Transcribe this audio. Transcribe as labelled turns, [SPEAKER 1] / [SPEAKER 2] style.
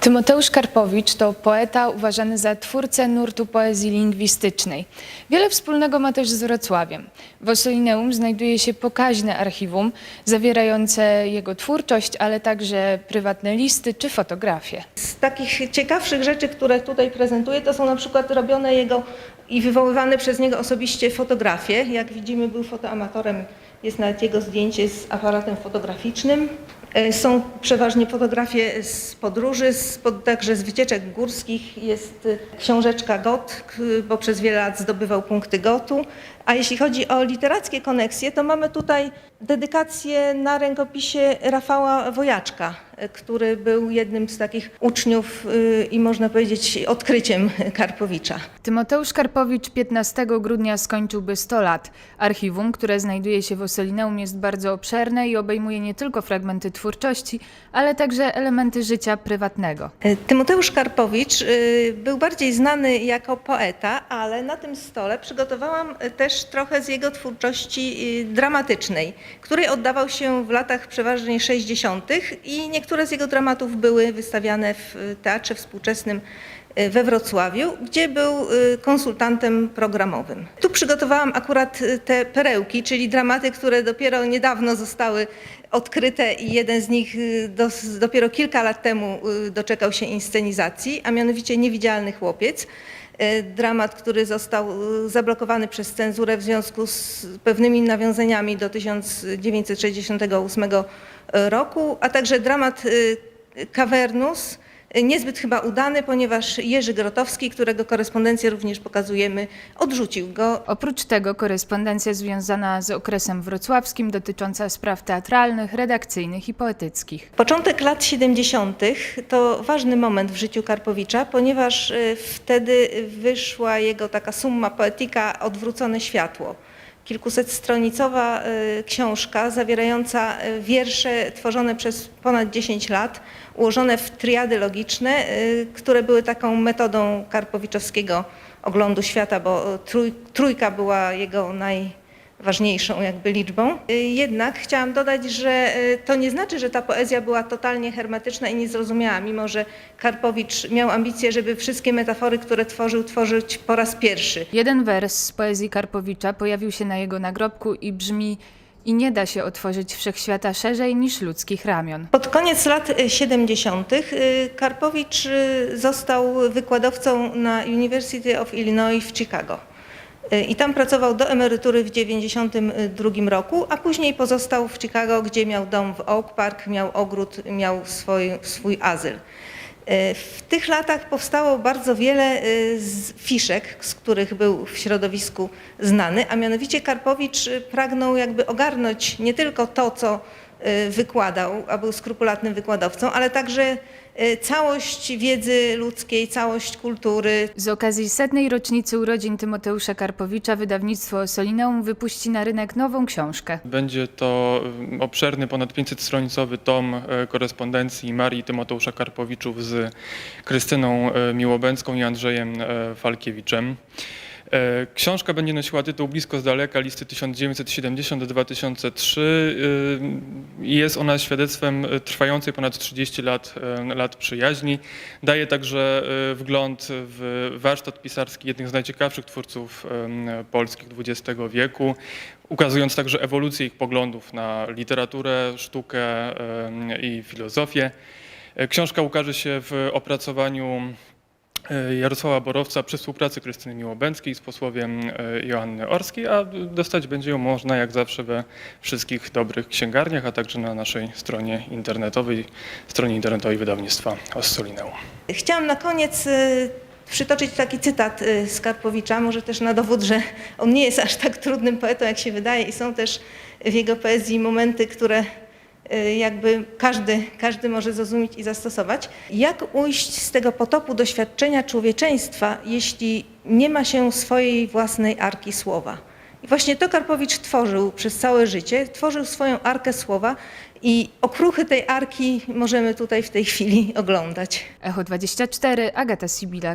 [SPEAKER 1] Tymoteusz Karpowicz to poeta uważany za twórcę nurtu poezji lingwistycznej. Wiele wspólnego ma też z Wrocławiem. W Ossolineum znajduje się pokaźne archiwum zawierające jego twórczość, ale także prywatne listy czy fotografie.
[SPEAKER 2] Z takich ciekawszych rzeczy, które tutaj prezentuję, to są na przykład robione jego i wywoływane przez niego osobiście fotografie. Jak widzimy, był fotoamatorem, jest nawet jego zdjęcie z aparatem fotograficznym. E, Są przeważnie fotografie z podróży, z, także z wycieczek górskich. Jest e, książeczka GOT, bo przez wiele lat zdobywał punkty GOT-u. A jeśli chodzi o literackie koneksje, to mamy tutaj dedykację na rękopisie Rafała Wojaczka, który był jednym z takich uczniów y, i można powiedzieć odkryciem Karpowicza.
[SPEAKER 1] Tymoteusz Karpowicz 15 grudnia skończyłby 100 lat. Archiwum, które znajduje się w Ossolineum jest bardzo obszerne i obejmuje nie tylko fragmenty twórczości, ale także elementy życia prywatnego.
[SPEAKER 2] E, Tymoteusz Karpowicz y, był bardziej znany jako poeta, ale na tym stole przygotowałam y, też trochę z jego twórczości y, dramatycznej, której oddawał się w latach przeważnie 60. i niektóre z jego dramatów były wystawiane w Teatrze Współczesnym we Wrocławiu, gdzie był y, konsultantem programowym. Tu przygotowałam akurat y, te perełki, czyli dramaty, które dopiero niedawno zostały odkryte i jeden z nich y, dopiero kilka lat temu y, doczekał się inscenizacji, a mianowicie Niewidzialny chłopiec. Y, Dramat, który został y, zablokowany przez cenzurę w związku z pewnymi nawiązaniami do 1968 roku, a także dramat y, Cavernus, y, niezbyt chyba udany, ponieważ Jerzy Grotowski, którego korespondencję również pokazujemy, odrzucił go
[SPEAKER 1] Oprócz tego korespondencja związana z okresem wrocławskim dotycząca spraw teatralnych, redakcyjnych i poetyckich.
[SPEAKER 2] Początek lat 70. to ważny moment w życiu Karpowicza, ponieważ y, wtedy wyszła jego taka summa poetyka Odwrócone światło. Kilkusetstronicowa y, książka zawierająca y, wiersze tworzone przez ponad 10 lat, ułożone w triady logiczne, y, które były taką metodą karpowiczowskiego oglądu świata, bo trój, trójka była jego naj, ważniejszą jakby liczbą. Y, Jednak chciałam dodać, że y, to nie znaczy, że ta poezja była totalnie hermetyczna i niezrozumiała, mimo że Karpowicz miał ambicje, żeby wszystkie metafory, które tworzył, tworzyć po raz pierwszy.
[SPEAKER 1] Jeden wers z poezji Karpowicza pojawił się na jego nagrobku i brzmi i nie da się otworzyć wszechświata szerzej niż ludzkich ramion.
[SPEAKER 2] Pod koniec lat y, 70. y, Karpowicz został wykładowcą na University of Illinois w Chicago. I tam pracował do emerytury w 92 roku, a później pozostał w Chicago, gdzie miał dom w Oak Park, miał ogród, miał swój, swój azyl. Y, W tych latach powstało bardzo wiele z fiszek, z których był w środowisku znany, a mianowicie Karpowicz y, pragnął jakby ogarnąć nie tylko to, co wykładał, a był skrupulatnym wykładowcą, ale także y, całość wiedzy ludzkiej, całość kultury,
[SPEAKER 1] Z okazji setnej rocznicy urodzin Tymoteusza Karpowicza wydawnictwo Solineum wypuści na rynek nową książkę.
[SPEAKER 3] Będzie to mm, obszerny, ponad 500-stronicowy tom korespondencji Marii Tymoteusza Karpowiczów z Krystyną Miłobęcką i Andrzejem Falkiewiczem. E, Książka będzie nosiła tytuł Blisko z daleka, listy 1970-2003 y, i jest ona świadectwem e, trwającej ponad 30 lat, e, lat przyjaźni. Daje także e, wgląd w warsztat pisarski jednych z najciekawszych twórców polskich XX wieku, ukazując także ewolucję ich poglądów na literaturę, sztukę i filozofię. E, Książka ukaże się w opracowaniu e, Jarosława Borowca przy współpracy Krystyny Miłobęckiej z posłowiem e, Joanny Orskiej, a dostać będzie ją można jak zawsze we wszystkich dobrych księgarniach, a także na naszej stronie internetowej, stronie internetowej wydawnictwa Ossolineum.
[SPEAKER 2] Chciałam na koniec y, przytoczyć taki cytat y, z Karpowicza, może też na dowód, że on nie jest aż tak trudnym poetą, jak się wydaje i są też w jego poezji momenty, które jakby każdy, każdy może zrozumieć i zastosować. Jak ujść z tego potopu doświadczenia człowieczeństwa, jeśli nie ma się swojej własnej arki słowa? I właśnie to Karpowicz tworzył przez całe życie, tworzył swoją arkę słowa i okruchy tej arki możemy tutaj w tej chwili oglądać.
[SPEAKER 1] Echo 24, Agata Sibila.